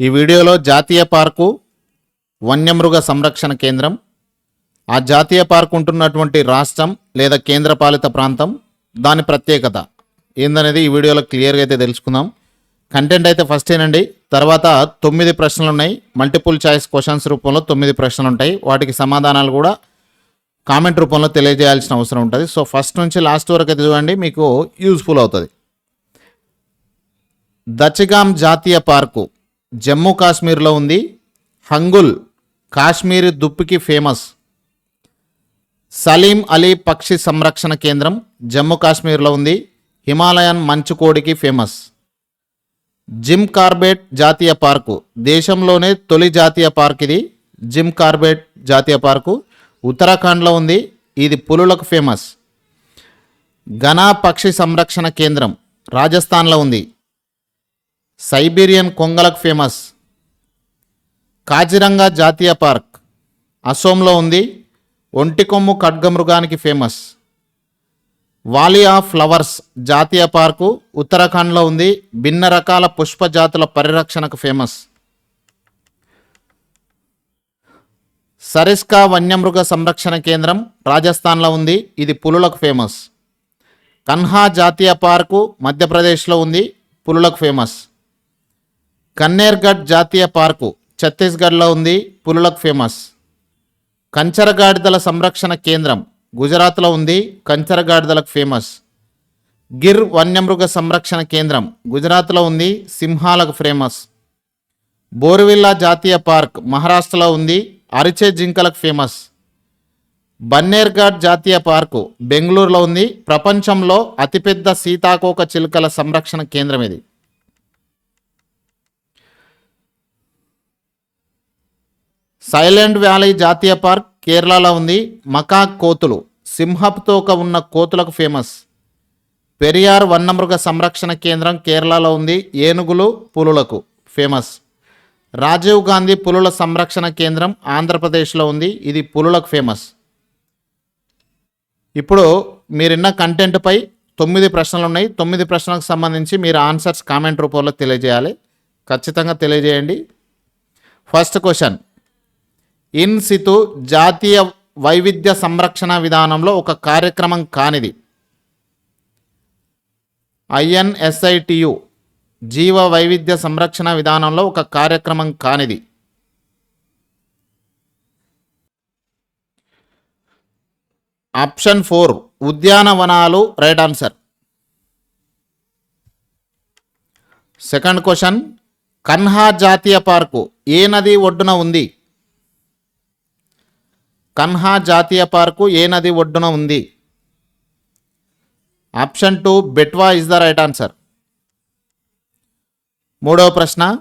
ఈ వీడియోలో జాతీయ పార్కు వన్యమృగ సంరక్షణ కేంద్రం ఆ జాతీయ పార్కు ఉంటున్నటువంటి రాష్ట్రం లేదా కేంద్రపాలిత ప్రాంతం దాని ప్రత్యేకత. ఏందనేది ఈ వీడియోలో క్లియర్గా అయితే తెలుసుకుందాం. కంటెంట్ అయితే ఫస్ట్ ఏనండి. తర్వాత తొమ్మిది ప్రశ్నలు ఉన్నాయి మల్టిపుల్ చాయిస్ క్వశ్చన్స్ రూపంలో తొమ్మిది ప్రశ్నలు ఉంటాయి వాటికి సమాధానాలు కూడా కామెంట్ రూపంలో తెలియజేయాల్సిన అవసరం ఉంటుంది. సో ఫస్ట్ నుంచి లాస్ట్ వరకు అయితే చూడండి మీకు యూజ్ఫుల్ అవుతుంది. దచగాం జాతీయ పార్కు. జమ్మూ కాశ్మీర్లో ఉంది. హంగుల్ కాశ్మీర్ దుప్పికి ఫేమస్. సలీం అలీ పక్షి సంరక్షణ కేంద్రం జమ్మూ కాశ్మీర్లో ఉంది. హిమాలయన్ మంచుకోడికి ఫేమస్. జిమ్ కార్బెట్ జాతీయ పార్కు దేశంలోనే తొలి జాతీయ పార్క్ ఇది. జిమ్ కార్బెట్ జాతీయ పార్కు ఉత్తరాఖండ్లో ఉంది. ఇది పులులకు ఫేమస్. ఘనా పక్షి సంరక్షణ కేంద్రం రాజస్థాన్లో ఉంది. Siberian కొంగలకు famous. కాజిరంగా జాతీయ పార్క్. అసోంలో ఉంది. ఒంటికొమ్ము ఖడ్గమృగానికి ఫేమస్. వాలీ ఆఫ్ ఫ్లవర్స్ జాతీయ పార్కు ఉత్తరాఖండ్లో ఉంది. భిన్న రకాల పుష్ప జాతుల పరిరక్షణకు ఫేమస్. సరిస్కా వన్యమృగ సంరక్షణ కేంద్రం రాజస్థాన్లో ఉంది. ఇది పులులకు ఫేమస్. కన్హా జాతీయ పార్కు మధ్యప్రదేశ్లో ఉంది. పులులకు ఫేమస్. కన్నేర్ఘడ్ జాతీయ పార్కు ఛత్తీస్గఢ్లో ఉంది పులులకు ఫేమస్. కంచరగాడిదల సంరక్షణ కేంద్రం గుజరాత్లో ఉంది కంచరగాడిదలకు ఫేమస్. గిర్ వన్యమృగ సంరక్షణ కేంద్రం గుజరాత్లో ఉంది సింహాలకు ఫేమస్. బోరువిల్లా జాతీయ పార్క్ మహారాష్ట్రలో ఉంది అరిచే జింకలకు ఫేమస్. బన్నేర్ఘాట్ జాతీయ పార్కు బెంగళూరులో ఉంది ప్రపంచంలో అతిపెద్ద సీతాకోక చిలుకల సంరక్షణ కేంద్రం ఇది. సైలెంట్ వ్యాలీ జాతీయ పార్క్ కేరళలో ఉంది. మకా కోతులు. సింహపుతోక ఉన్న కోతులకు ఫేమస్. పెరియార్ వన్యమృగ సంరక్షణ కేంద్రం కేరళలో ఉంది. ఏనుగులు పులులకు ఫేమస్. రాజీవ్ గాంధీ పులుల సంరక్షణ కేంద్రం ఆంధ్రప్రదేశ్లో ఉంది. ఇది పులులకు ఫేమస్. ఇప్పుడు మీరున్న కంటెంట్పై తొమ్మిది ప్రశ్నలు ఉన్నాయి. తొమ్మిది ప్రశ్నలకు సంబంధించి మీరు ఆన్సర్స్ కామెంట్ రూపంలో తెలియజేయాలి. ఖచ్చితంగా తెలియజేయండి. ఫస్ట్ క్వశ్చన్ ఇన్ సితు జాతీయ వైవిధ్య సంరక్షణ విధానంలో ఒక కార్యక్రమం కానిది. ఐఎన్ఎస్ఐటియు జీవ వైవిధ్య సంరక్షణ విధానంలో ఒక కార్యక్రమం కానిది. Option four ఉద్యానవనాలు right answer. Second question Kanha జాతీయ పార్కు ఏ నది ఒడ్డున ఉంది? కన్హా జాతీయ పార్కు ఏ నది ఒడ్డున ఉంది? Option two Betwa is the right answer. మూడవ ప్రశ్న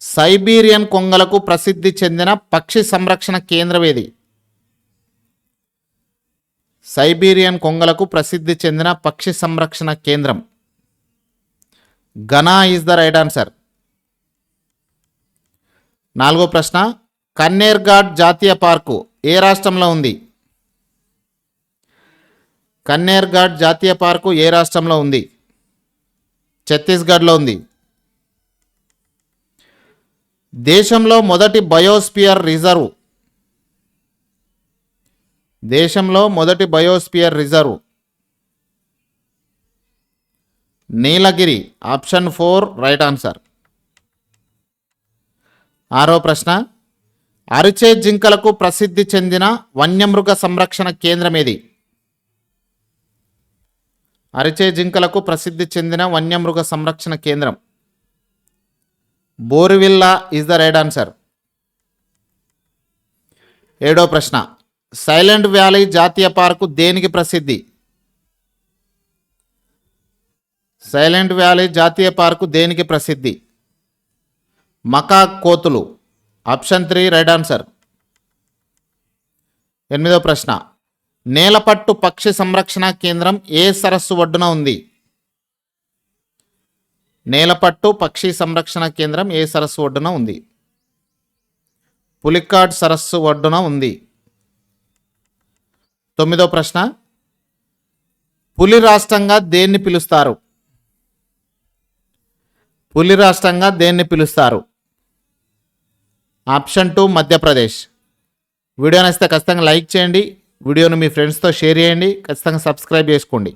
సైబీరియన్ కొంగలకు ప్రసిద్ధి చెందిన పక్షి సంరక్షణ కేంద్రం ఏది? సైబీరియన్ కొంగలకు ప్రసిద్ధి చెందిన పక్షి సంరక్షణ కేంద్రం. Ghana is the right answer. నాలుగో ప్రశ్న కన్నేర్ఘాట్ జాతీయ పార్కు ఏ రాష్ట్రంలో ఉంది? కన్నేర్ఘాట్ జాతీయ పార్కు ఏ రాష్ట్రంలో ఉంది? ఛత్తీస్గఢ్లో ఉంది. దేశంలో మొదటి బయోస్పియర్ రిజర్వ్. దేశంలో మొదటి biosphere reserve. Nilgiri option four right answer. ఆరో ప్రశ్న. అరిచే జింకలకు ప్రసిద్ధి చెందిన వన్యమృగ సంరక్షణ కేంద్రం ఏది? అరిచే జింకలకు ప్రసిద్ధి చెందిన వన్యమృగ సంరక్షణ కేంద్రం. Borivali is the right answer ఏడో ప్రశ్న. సైలెంట్ వ్యాలీ జాతీయ పార్కు దేనికి ప్రసిద్ధి? సైలెంట్ వ్యాలీ జాతీయ పార్కు దేనికి ప్రసిద్ధి? మకా కోతులు. Option three right answer. ఎనిమిదో ప్రశ్న. నేలపట్టు పక్షి సంరక్షణ కేంద్రం ఏ సరస్సు ఒడ్డున ఉంది? నేలపట్టు పక్షి సంరక్షణ కేంద్రం ఏ సరస్సు ఒడ్డున ఉంది? పులికాడ్ సరస్సు ఒడ్డున ఉంది. తొమ్మిదో ప్రశ్న. పులి రాష్ట్రంగా దేన్ని పిలుస్తారు? పులి రాష్ట్రంగా దేన్ని పిలుస్తారు? Option two Madhya Pradesh. వీడియో నచ్చితే ఖచ్చితంగా లైక్ చేయండి. వీడియోను మీ ఫ్రెండ్స్తో షేర్ చేయండి. ఖచ్చితంగా సబ్స్క్రైబ్ చేసుకోండి.